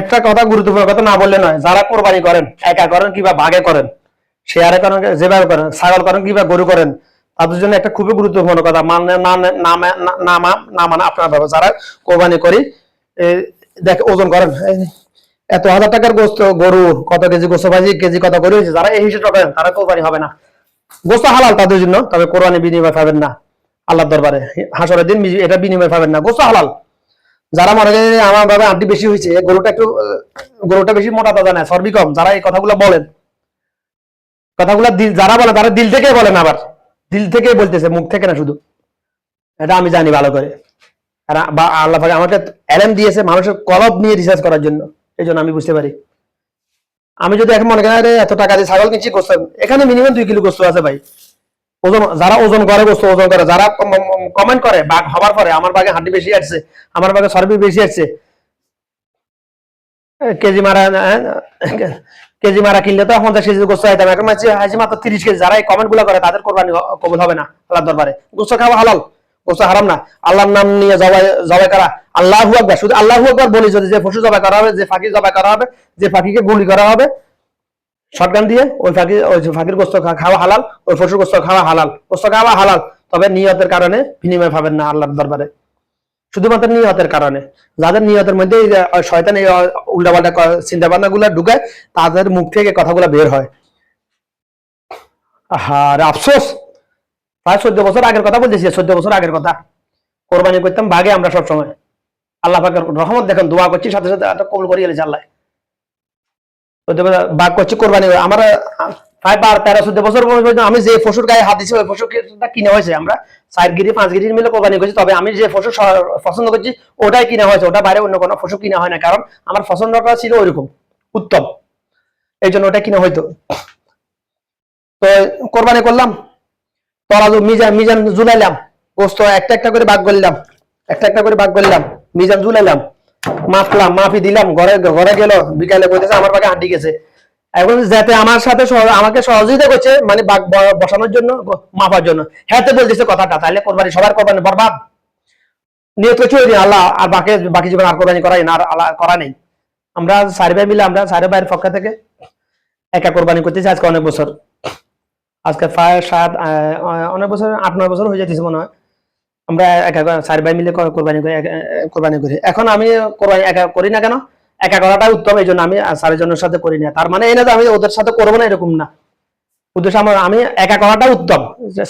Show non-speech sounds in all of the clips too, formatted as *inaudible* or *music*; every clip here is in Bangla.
একটা কথা গুরুত্বপূর্ণ কথা না বললে নয়, যারা কোরবানি করেন একা করেন কিংবা ভাগে করেন, শেয়ারে করেন, যেভাবে করেন, ছাগল করেন কিংবা গরু করেন, তাদের জন্য একটা খুবই গুরুত্বপূর্ণ কথা মানে না মানে আপনার ব্যাপার। যারা কোরবানি করি দেখ ওজন করেন। এত হাজার টাকার গোস্ত, গরু, কত কেজি গোস্ত ভাজি কেজি কত গরু হয়েছে, যারা এই হিসেবে করেন, তারা কোরবানি হবে না। গোস্ত হালাল তাদের জন্য, তবে কোরবানি বিনিময় পাবেন না, আল্লাহর দরবারে। হাসরের দিন এটা বিনিময় পাবেন না। গোস্ত হালাল। যারা মনে করেন আমার বাবা আন্টি বেশি হয়েছে গরুটা একটু গরুটা বেশি মোটা তাজা না, চর্বি কম, যারা এই কথাগুলো বলেন। কথাগুলো যারা বলে, তারা দিল থেকে বলেন আবার। দিল থেকে বলতেছে, মুখ থেকে না শুধু। এটা আমি জানি ভালো করে। আল্লাহ পাক আমাকে অ্যালার্ম দিয়েছে মানুষের কলব নিয়ে রিসার্চ করার জন্য। এই জন্য আমি বুঝতে পারি। আমি যদি এখন মনে করি এত টাকা দিয়ে ছাগল কিনছি গোস্ত এখানে মিনিমাম দুই কিলো গোস্ত আছে ভাই। ওজন, যারা ওজন করে গোস্ত ওজন করে। যারা কমেন্ট করে, বাঘ হবার পরে আমার বাঘে হাড্ডি বেশি আসছে, আমার বাঘে চর্বি বেশি আসছে। কেজি মারা কেজি মারা কিনলে তো পঞ্চাশ কেজি গোস্ত আইতাম, এখন মাঝে হাজি মাত্র তিরিশ কেজি। যারা এই কমেন্টগুলো করে, তাদের কোরবানি কবুল হবে না আল্লাহ দরবারে। গোস্ত খাওয়া হালাল, গোস্ত হারাম না। আল্লাহর নাম নিয়ে জবাই জবাই করা, আল্লাহ আকবার। শুধু আল্লাহ আকবার বলি যদি যে পশু জবাই করা হবে, যে ফাঁকি জবাই করা হবে, যে ফাঁকিকে গুলি করা হবে শটগান দিয়ে ওই ফাঁকি ওই ফাঁকির গোস্ত খাওয়া হালাল, ওই পশুর গোস্ত খাওয়া হালাল। গোস্ত খাওয়া হালাল, তবে নিয়তের কারণে বিনিময় পাবেন না আল্লাহর দরবারে। শুধুমাত্র নিয়তের কারণে। যাদের নিয়তের মধ্যে শয়তান এই উল্টাপাল্টা চিন্তা ভাবনা গুলা ঢুকায়, তাদের মুখ থেকে কথাগুলো বের হয়। আর আফসোস! প্রায় চোদ্দ বছর আগের কথা বলতেছি, চোদ্দ বছর আগের কথা। কোরবানি করতাম বাগে আমরা সব সময় আল্লাহ রহমত দেখেন, দোয়া করছি, সাথে সাথে একটা কবুল করিয়ে আল্লাহ। বাঘ করছি কোরবানি করে। আমার প্রায় বার, তেরো বছর আমি যে পশুর গায়ে হাত দিছি ওই পশুটা কিনে হয়েছে? আমরা চার গিরি, পাঁচ গিরি মিলে কোরবানি করছি। তবে আমি যে পশু পছন্দ করছি, ওটাই কিনা হয়েছে। ওটা বাইরে অন্য কোনো পশু কিনা হয় না। কারণ আমার পছন্দটা ছিল ওইরকম, উত্তম। এই জন্য ওটা কিনা হয়তো তো কোরবানি করলাম। তরাজু, মিজান মিজান জুলাইলাম গোস্ত একটা একটা করে ভাগ করলাম একটা একটা করে ভাগ করলাম মিজান জুলাইলাম মাপলাম মাপি দিলাম। ঘরে ঘরে গেল, বিকালে বলতেছে, আমার বাগে হাঁটি গেছে। এখন যাতে আমার সাথে আমাকে সহযোগিতা করছে মানে বাঘ বসানোর জন্য মাপার জন্য। হ্যাঁ তো বলতেছে কথাটা তাহলে কোরবানি, সবার কোরবানি বরবাদ। নিয়ত ওই দিন, আল্লাহ, আর বাকি বাকি জীবন আর কোরবানি করাই না, আর আল্লাহ করা নেই। আমরা সারি ভাই মিলে, আমরা সারি ভাইয়ের পক্ষ থেকে একা কোরবানি করতেছি আজকে অনেক বছর। আজকে প্রায় সাত অনেক বছর, আট, নয় বছর হয়ে যেতেছে মনে হয়। আমরা একা চার ভাই মিলে কোরবানি করি কোরবানি করি। এখন আমি কোরবানি একা করি না কেন? একা করাটা উত্তম এই জন্য আমি চারিজনের সাথে করি না। তার মানে এই না আমি ওদের সাথে করব না এরকম না। উদ্দেশ্য আমার, আমি একা করাটা উত্তম।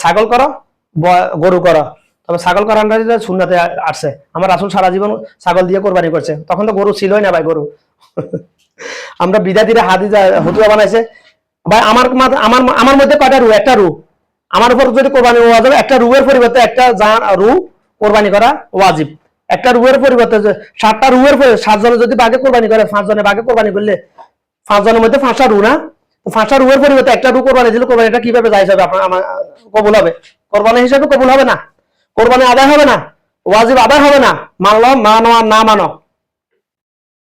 ছাগল করো গরু করো। তবে ছাগল করাটা যে শূন্যতে আসছে। আমার আসল সারা জীবন ছাগল দিয়ে কোরবানি করছে। তখন তো গরু ছিলই না ভাই গরু। *laughs* আমরা বিদাতিরা হাদিজা, হতুয়া বানাইছে। ভাই, আমার আমার আমার মধ্যে কয়টা রু? একটা রু। আমার উপর যদি কোরবানি ওয়াজিব একটা রুয়ের পরিবর্তে একটা জান, রু কোরবানি করা ওয়াজিব। একটা রুয়ের পরিবর্তে সাতটা রুয়ের সাতজনে যদি বাঘে কোরবানি করে, পাঁচজনে বাঘে কোরবানি করলে পাঁচজনের মধ্যে পাঁচটা রু না? পাঁচটা রুয়ের পরিবর্তে একটা রু কোরবানি দিলে কোরবানিটা কীভাবে যায় হবে আপনার আমার কবুল হবে? কোরবানি হিসাবে কবুল হবে না? কোরবানি আদায় হবে না? ওয়াজিব আদায় হবে না? মানলো, মানো আর না মানো।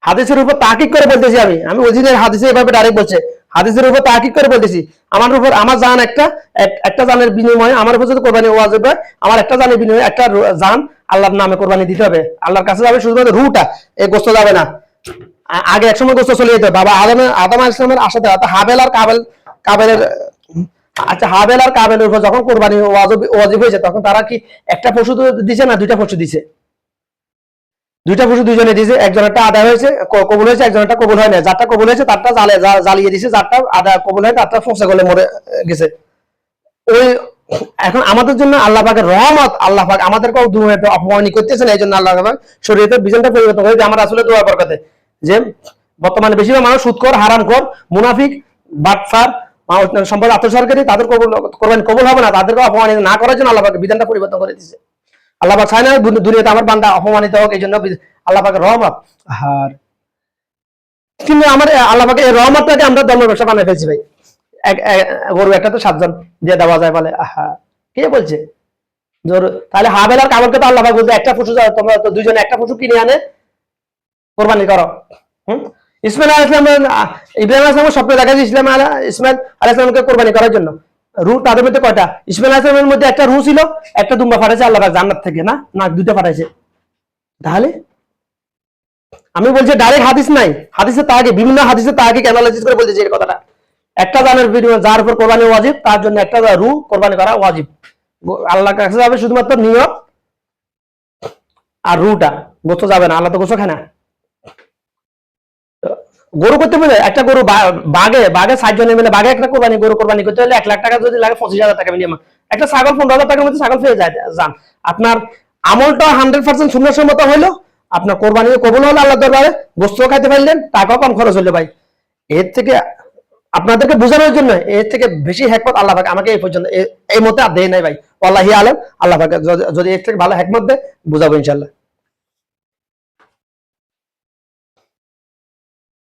হাদিসের উপর তাকিক করে বলতেছি আমি। আমি ওজিনের হাদিসে এভাবে ডাইরেক্ট বলছে। হাদিসের উপর তাকিক করে বলতেছি, আমার উপর, আমার জান একটা, এক- একটা জানের বিনিময়ে আমার উপর যদি কোরবানি ওয়াজিব হয়, আমার একটা জানের বিনিময়ে একটা জান আল্লাহর নামে কোরবানি দিতে হবে। আল্লাহর কাছে যাবে শুধুমাত্র রুটা এই গোস্ত যাবে না। আগে একসময় গোস্ত চলে যেত। বাবা আদম আদম আলাইহিস সালামের আসাতে অর্থাৎ হাবেল আর কাবেল, কাবেলের আচ্ছা হাবেল আর কাবেলের উপর যখন কোরবানি ওয়াজিব ওয়াজিব হয়েছে, তখন তারা কি একটা পশু দিছে না, দুইটা পশু দিছে? দুইটা পশু দুইজনে দিয়েছে একজনেরটা আদায় হয়েছে কবুল হয়েছে, একজনেরটা কবুল হয় না যারটা কবুল হয়েছে, তারটা জালে জ্বালিয়ে দিয়েছে যারটা আদায় কবুল হয়, তারটা ফসে গলে মরে গেছে। ওই এখন আমাদের জন্য আল্লাহ পাকের রহমত, আল্লাহ পাক আমাদেরকেও দুনিয়াতে অপমানি করতেছেন এই জন্য আল্লাহ পাক শরীয়তের বিজনটা পরিবর্তন করে আমার আসলে দোয়া বরকতে। যে বর্তমানে বেশিরভাগ মানুষ সুদকর হারামকর মুনাফিক, বাটফার সম্পদ আত্মসরকারী তাদের কবুল কোরবানি কবুল হবে না, তাদেরকে অপমানিত না করার জন্য আল্লাহ পাক বিধানটা পরিবর্তন করে দিয়েছে আল্লাহ পাক চায় না দুনিয়াতে আমার বান্দা অপমানিত হোক এই জন্য আল্লাহ পাকের রহমত। আর কিন্তু আমার আল্লাহ পাকের এই রহমতটাকে আমরা ধর্ম ব্যবসা বানিয়ে ফেলছি ভাই। গরু একটা তো সাতজন দিয়ে দেওয়া যায় বলে। আহা কে বলছে? জোর- তাহলে হাবেল আর কাবলকে তো আল্লাহ পাক বলছে একটা পশু যাও, তোমরা তো দুজনে একটা পশু কিনে আনে কোরবানি করো। হুম? ইসমাইল আলাহ ইসলাম ইব্রাহিম আলাহ ইসলামের স্বপ্নে দেখা যায় ইসলাম আলাহ ইসমাইল আলাহ ইসলামকে কোরবানি করার জন্য। রু তাদের মধ্যে কয়টা? ইসমাইল আলাহ ইসলামের মধ্যে একটা রু ছিল, একটা দুম্বা ফাটাইছে, আল্লাহ জান্নাত থেকে, না? না দুইটা ফাটাইছে। তাহলে? আমি বলছি ডাইরেক্ট হাদিস নাই। হাদিসে তাকে বিভিন্ন হাদিসে তাকে অ্যানালাইসিস করে বলতেছি এই কথাটা। একটা জানের বিনিময়ে যার উপর কোরবানি ওয়াজিব, তার জন্য একটা রু কোরবানি করা ওয়াজিব। আল্লাহ কাছে যাবে শুধুমাত্র নিয়ত আর রুটা গোস্ত যাবে না, আল্লাহ তো গোস্ত খায় না। তো গরু করতে পারবে একটা গরু বাঘে বাঘে ষাট জনে মিলে, বাঘে একটা কোরবানি, গরু কোরবানি করতে হলে এক লাখ টাকা যদি লাগে পঁচিশ হাজার টাকা মিনিমাম একটা ছাগল পনেরো হাজার টাকার মধ্যে ছাগল পেয়ে যায়, যান। আপনার আমলটা হান্ড্রেড পার্সেন্ট শূন্য মতো হইল, আপনার কোরবানি কবুল হলো আল্লাহ দরবারে, গোস্ত খাইতে পারলেন, টাকাও কম খরচ হলো ভাই। এর থেকে আপনাদেরকে বোঝানোর জন্য এর থেকে বেশি হ্যাকমত আল্লাহ পাক আমাকে এই পর্যন্ত এই মতে আর দেয় নাই ভাই। আল্লাহি আলম, আল্লাহ যদি- যদি এর থেকে ভালো হ্যাকমত দেয়, বুঝাবো ইনশাল্লাহ